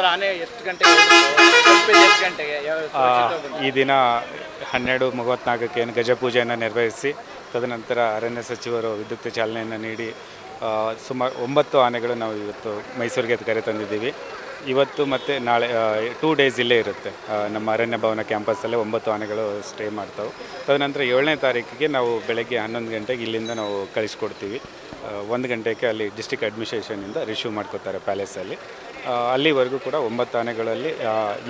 Sir ಆನೆ ಎಷ್ಟು ಗಂಟೆಗೆ ತಲುಪಿದ್ದು ಎಷ್ಟು ಗಂಟೆಗೆ? ಯಾವ ಆ, ಈ ದಿನ ಹನ್ನೆರಡು ಮೂವತ್ತ್ನಾಲ್ಕಕ್ಕೆ ಏನು ಗಜಪೂಜೆಯನ್ನು ನೆರವೇರಿಸಿ ತದನಂತರ ಅರಣ್ಯ ಸಚಿವರು ವಿದ್ಯುತ್ ಚಾಲನೆಯನ್ನು ನೀಡಿ ಸುಮಾರು ಒಂಬತ್ತು ಆನೆಗಳು ನಾವು ಇವತ್ತು ಮೈಸೂರಿಗೆ ಕರೆ ತಂದಿದ್ದೀವಿ. ಇವತ್ತು ಮತ್ತು ನಾಳೆ ಟೂ ಡೇಸ್ ಇಲ್ಲೇ ಇರುತ್ತೆ. ಆ, ನಮ್ಮ ಅರಣ್ಯ ಭವನ ಕ್ಯಾಂಪಸ್ಸಲ್ಲೇ ಒಂಬತ್ತು ಆನೆಗಳು ಸ್ಟೇ ಮಾಡ್ತಾವೆ. ತದನಂತರ ಏಳನೇ ತಾರೀಕಿಗೆ ನಾವು ಬೆಳಗ್ಗೆ ಹನ್ನೊಂದು ಗಂಟೆಗೆ ಇಲ್ಲಿಂದ ನಾವು ಕಳಿಸ್ಕೊಡ್ತೀವಿ. ಆ, ಒಂದು ಗಂಟೆಗೆ ಅಲ್ಲಿ ಡಿಸ್ಟಿಕ್ ಅಡ್ಮಿನಿಸ್ಟ್ರೇಷನಿಂದ ರಿಶ್ಯೂ ಮಾಡ್ಕೋತಾರೆ ಪ್ಯಾಲೇಸಲ್ಲಿ ಅಲ್ಲಿವರೆಗೂ ಕೂಡ ಒಂಬತ್ತು ಆನೆಗಳಲ್ಲಿ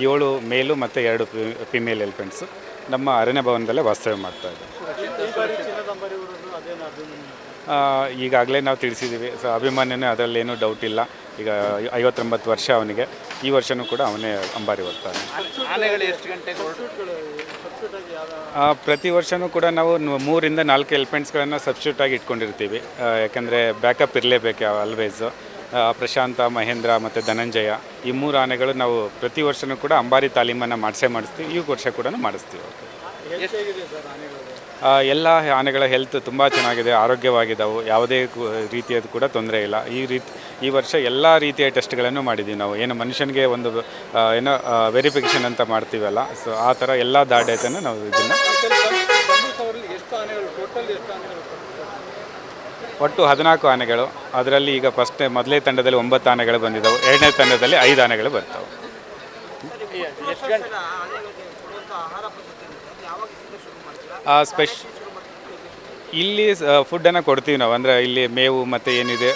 ಏಳು ಮೇಲು ಮತ್ತು ಎರಡು ಫಿಮೇಲ್ ಎಲಿಫೆಂಟ್ಸ್ ನಮ್ಮ ಅರಣ್ಯ ಭವನದಲ್ಲೇ ವಾಸ್ತವ್ಯ ಮಾಡ್ತಾ ಇದೆ ಈಗಾಗಲೇ ನಾವು ತಿಳಿಸಿದ್ದೀವಿ. ಸೊ ಅಭಿಮಾನಿನೇ ಅದರಲ್ಲೇನೂ ಡೌಟ್ ಇಲ್ಲ. ಈಗ ಐವತ್ತೊಂಬತ್ತು ವರ್ಷ ಅವನಿಗೆ. ಈ ವರ್ಷವೂ ಕೂಡ ಅವನೇ ಅಂಬಾರಿ ಬರ್ತಾನೆ ಪ್ರತಿ ವರ್ಷವೂ ಕೂಡ ನಾವು ಮೂರಿಂದ ನಾಲ್ಕು ಎಲಿಫೆಂಟ್ಸ್ಗಳನ್ನು ಸಬ್ಸ್ಟಿಟ್ಯೂಟ್ ಆಗಿ ಇಟ್ಕೊಂಡಿರ್ತೀವಿ. ಯಾಕಂದರೆ ಬ್ಯಾಕಪ್ ಇರಲೇಬೇಕು ಆಲ್ವೇಸು ಪ್ರಶಾಂತ ಮಹೇಂದ್ರ ಮತ್ತು ಧನಂಜಯ ಈ ಮೂರು ಆನೆಗಳು ನಾವು ಪ್ರತಿ ವರ್ಷವೂ ಕೂಡ ಅಂಬಾರಿ ತಾಲೀಮನ್ನು ಮಾಡಿಸೇ ಮಾಡಿಸ್ತೀವಿ. ಈ ವರ್ಷ ಕೂಡ ಮಾಡಿಸ್ತೀವಿ. ಎಲ್ಲ ಆನೆಗಳ ಹೆಲ್ತ್ ತುಂಬ ಚೆನ್ನಾಗಿದೆ ಆರೋಗ್ಯವಾಗಿದ್ದಾವೆ ಯಾವುದೇ ರೀತಿಯದು ಕೂಡ ತೊಂದರೆ ಇಲ್ಲ. ಈ ರೀತಿ ಈ ವರ್ಷ ಎಲ್ಲ ರೀತಿಯ ಟೆಸ್ಟ್ಗಳನ್ನು ಮಾಡಿದ್ದೀವಿ ನಾವು. ಏನು ಮನುಷ್ಯನಿಗೆ ಒಂದು ಏನೋ ವೆರಿಫಿಕೇಷನ್ ಅಂತ ಮಾಡ್ತೀವಲ್ಲ ಸೊ ಆ ಥರ ಎಲ್ಲ ದಾಢ್ಯತೆಯನ್ನು ನಾವು ಇದನ್ನು ಒಟ್ಟು ಹದಿನಾಲ್ಕು ಆನೆಗಳು. ಅದರಲ್ಲಿ ಈಗ ಫಸ್ಟ್ ಮೊದಲೇ ತಂಡದಲ್ಲಿ ಒಂಬತ್ತು ಆನೆಗಳು ಬಂದಿದ್ದಾವೆ. ಎರಡನೇ ತಂಡದಲ್ಲಿ ಐದು ಆನೆಗಳು ಬರ್ತವೆ. ಸ್ಪೆಷ್ ಇಲ್ಲಿ ಫುಡ್ಡನ್ನು ಕೊಡ್ತೀವಿ ನಾವು. ಅಂದರೆ ಇಲ್ಲಿ ಮೇವು ಮತ್ತು ಏನಿದೆ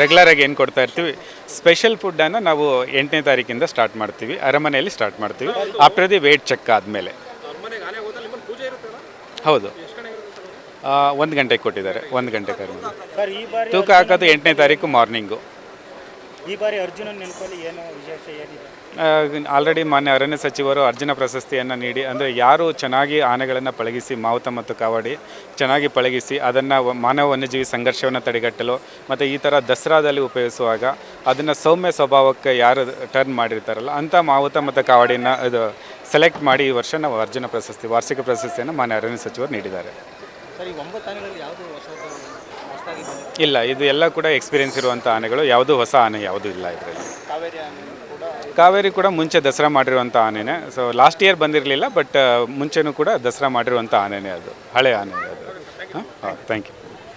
ರೆಗ್ಯುಲರಾಗಿ ಏನು ಕೊಡ್ತಾ ಇರ್ತೀವಿ? ಸ್ಪೆಷಲ್ ಫುಡ್ಡನ್ನು ನಾವು ಎಂಟನೇ ತಾರೀಕಿಂದ ಸ್ಟಾರ್ಟ್ ಮಾಡ್ತೀವಿ. ಅರಮನೆಯಲ್ಲಿ ಸ್ಟಾರ್ಟ್ ಮಾಡ್ತೀವಿ. ಆಫ್ಟರ್ ದಿ ವೇಟ್ ಚೆಕ್ ಆದಮೇಲೆ. ಹೌದು. ಒಂದು ಗಂಟೆಗೆ ಕೊಟ್ಟಿದ್ದಾರೆ ಒಂದು ಗಂಟೆ ಕರ್ಮ ಸರ್ ಈ ಬಾರಿ ತೂಕ ಹಾಕೋದು ಎಂಟನೇ ತಾರೀಕು ಮಾರ್ನಿಂಗು. ಈ ಬಾರಿ ಅರ್ಜುನನ್ ನೆನಪಲ್ಲಿ ಏನು ವಿಶೇಷ ಏನಿದೆ ಆಲ್ರೆಡಿ ಮಾನ್ಯ ಅರಣ್ಯ ಸಚಿವರು ಅರ್ಜುನ ಪ್ರಶಸ್ತಿಯನ್ನು ನೀಡಿ ಅಂದರೆ ಯಾರು ಚೆನ್ನಾಗಿ ಆನೆಗಳನ್ನು ಪಳಗಿಸಿ ಮಾವುತ ಮತ್ತು ಕಾವಡಿ ಚೆನ್ನಾಗಿ ಪಳಗಿಸಿ ಅದನ್ನು ಮಾನವ ವನ್ಯಜೀವಿ ಸಂಘರ್ಷವನ್ನು ತಡೆಗಟ್ಟಲು ಮತ್ತು ಈ ಥರ ದಸರಾದಲ್ಲಿ ಉಪಯೋಗಿಸುವಾಗ ಅದನ್ನು ಸೌಮ್ಯ ಸ್ವಭಾವಕ್ಕೆ ಯಾರು ಟರ್ನ್ ಮಾಡಿರ್ತಾರಲ್ಲ ಅಂಥ ಮಾವುತ ಮತ್ತು ಕಾವಾಡಿನ ಇದು ಸೆಲೆಕ್ಟ್ ಮಾಡಿ ಈ ವರ್ಷ ನಾವು ಅರ್ಜುನ ಪ್ರಶಸ್ತಿ ವಾರ್ಷಿಕ ಪ್ರಶಸ್ತಿಯನ್ನು ಮಾನ್ಯ ಅರಣ್ಯ ಸಚಿವರು ನೀಡಿದ್ದಾರೆ. ಸರ್ ಈ ಒಂಬತ್ತು ಆನೆಗಳಲ್ಲಿ ಯಾವುದು ಹೊಸ ಹೊಸದಾಗಿ ಬಂದಿದೆ ಇಲ್ಲ ಇದು ಎಲ್ಲ ಕೂಡ ಎಕ್ಸ್ಪೀರಿಯನ್ಸ್ ಇರುವಂಥ ಆನೆಗಳು. ಯಾವುದೂ ಹೊಸ ಆನೆ ಯಾವುದೂ ಇಲ್ಲ ಇದರಲ್ಲಿ. ಕಾವೇರಿ ಆನೆ ಕೂಡ ಕಾವೇರಿ ಕೂಡ ಮುಂಚೆ ದಸರಾ ಮಾಡಿರುವಂಥ ಆನೆನೇ. ಸೊ ಲಾಸ್ಟ್ ಇಯರ್ ಬಂದಿರಲಿಲ್ಲ ಬಟ್ ಮುಂಚೆನೂ ಕೂಡ ದಸರಾ ಮಾಡಿರುವಂಥ ಆನೆನೇ ಅದು. ಹಳೆ ಆನೆ ಅದು. ಹಾಂ? Thank you